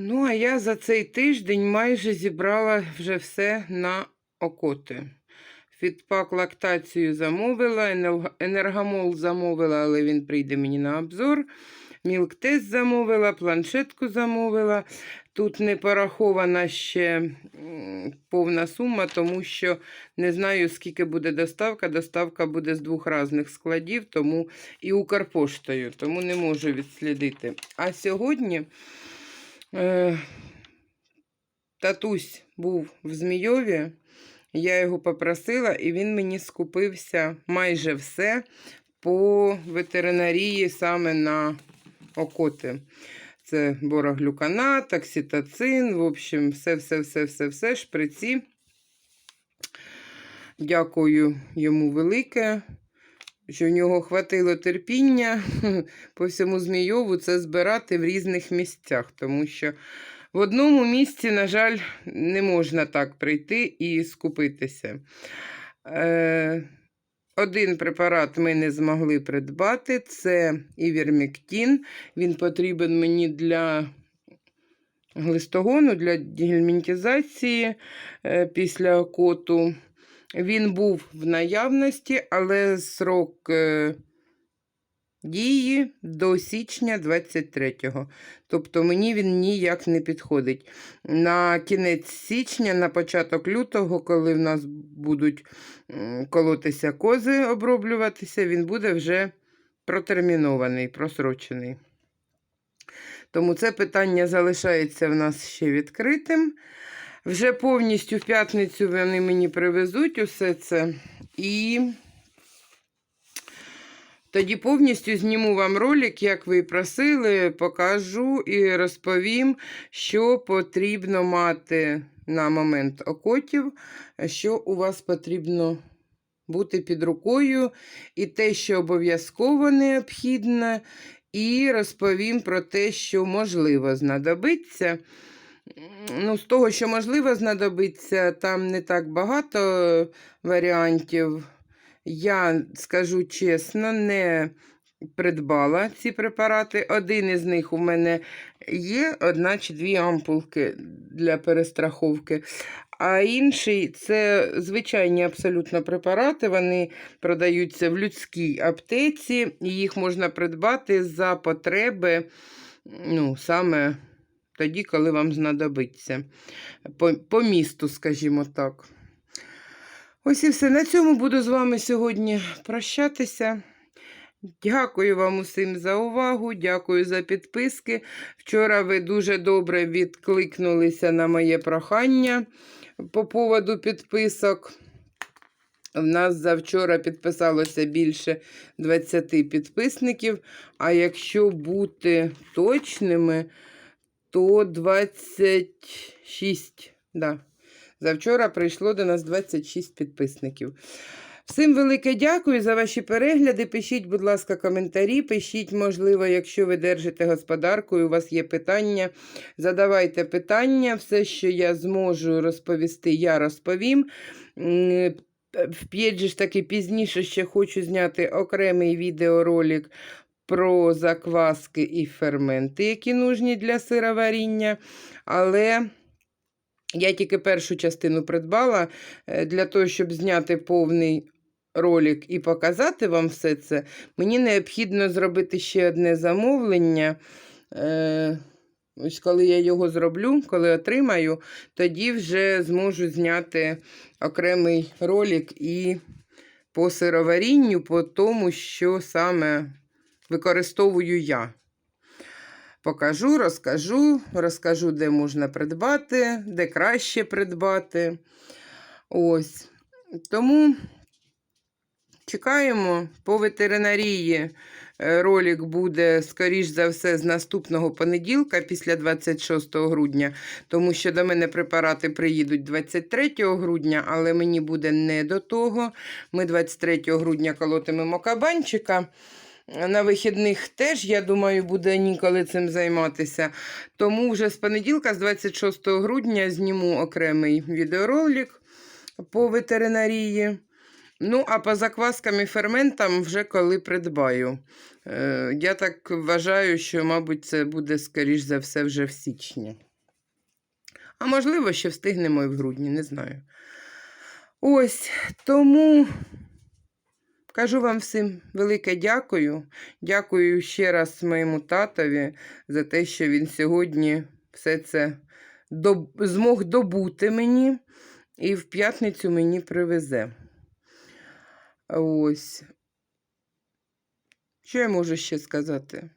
Ну, а я за цей тиждень майже зібрала вже все на окоти. Фітпак лактацію замовила, енергомол замовила, але він прийде мені на обзор. Мілктест замовила, планшетку замовила. Тут не порахована ще повна сума, тому що не знаю, скільки буде доставка. Доставка буде з двох різних складів, тому і Укрпоштою, тому не можу відслідити. А сьогодні татусь був в Змійові. Я його попросила, і він мені скупився майже все по ветеринарії саме на окоти. Це бороглюканат, окситоцин, в общем, все-все-все-все-все, шприці. Дякую йому велике, що в нього хватило терпіння по всьому Змійову це збирати в різних місцях, тому що в одному місці, на жаль, не можна так прийти і скупитися. Е, один препарат ми не змогли придбати це івермектин. Він потрібен мені для глистогону, для гельмінтизації е, після коту. Він був в наявності, але срок е, дії до січня 23-го. Тобто мені він ніяк не підходить. На кінець січня, на початок лютого, коли в нас будуть колотися кози, оброблюватися, він буде вже протермінований, просрочений. Тому це питання залишається в нас ще відкритим. Вже повністю в п'ятницю вони мені привезуть усе це. І тоді повністю зніму вам ролик, як ви просили, покажу і розповім, що потрібно мати на момент окотів, що у вас потрібно бути під рукою, і те, що обов'язково необхідно, і розповім про те, що можливо знадобиться. Ну, з того, що можливо знадобиться, там не так багато варіантів. Я скажу чесно, не придбала ці препарати. Один із них у мене є, одна чи дві ампулки для перестраховки. А інший це звичайні абсолютно препарати. Вони продаються в людській аптеці, їх можна придбати за потреби, ну, саме тоді, коли вам знадобиться. По, по місту, скажімо так. Ось і все. На цьому буду з вами сьогодні прощатися. Дякую вам усім за увагу, дякую за підписки. Вчора ви дуже добре відкликнулися на моє прохання по поводу підписок. В нас завчора підписалося більше 20 підписників, а якщо бути точними, то 26. Да. Завчора прийшло до нас 26 підписників. Всім велике дякую за ваші перегляди. Пишіть, будь ласка, коментарі. Пишіть, можливо, якщо ви держите господарку і у вас є питання, задавайте питання. Все, що я зможу розповісти, я розповім. Вп'ять ж таки пізніше ще хочу зняти окремий відеоролик про закваски і ферменти, які нужні для сироваріння. Але я тільки першу частину придбала е, для того, щоб зняти повний ролик і показати вам все це. Мені необхідно зробити ще одне замовлення. Е, Ось коли я його зроблю, коли отримаю, тоді вже зможу зняти окремий ролик і по сироварінню, по тому, що саме використовую я. Покажу, розкажу, розкажу, де можна придбати, де краще придбати. Ось. Тому чекаємо по ветеринарії. Е, Ролик буде, скоріш за все, з наступного понеділка, після 26 грудня, тому що до мене препарати приїдуть 23 грудня, але мені буде не до того. Ми 23 грудня колотимемо кабанчика. На вихідних теж, я думаю, буде ніколи цим займатися. Тому вже з понеділка, з 26 грудня, зніму окремий відеоролик по ветеринарії. Ну, а по закваскам і ферментам вже коли придбаю. Е, я так вважаю, що, мабуть, це буде, скоріш за все, вже в січні. А можливо, ще встигнемо і в грудні, не знаю. Ось тому кажу вам всім велике дякую. Дякую ще раз моєму татові за те, що він сьогодні все це доб- змог добути мені і в п'ятницю мені привезе. Ось. Що я можу ще сказати?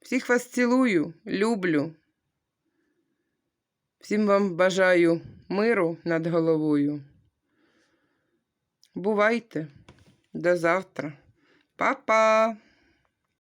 Всіх вас цілую, люблю. Всім вам бажаю миру над головою. Бувайте. До завтра. Па-па!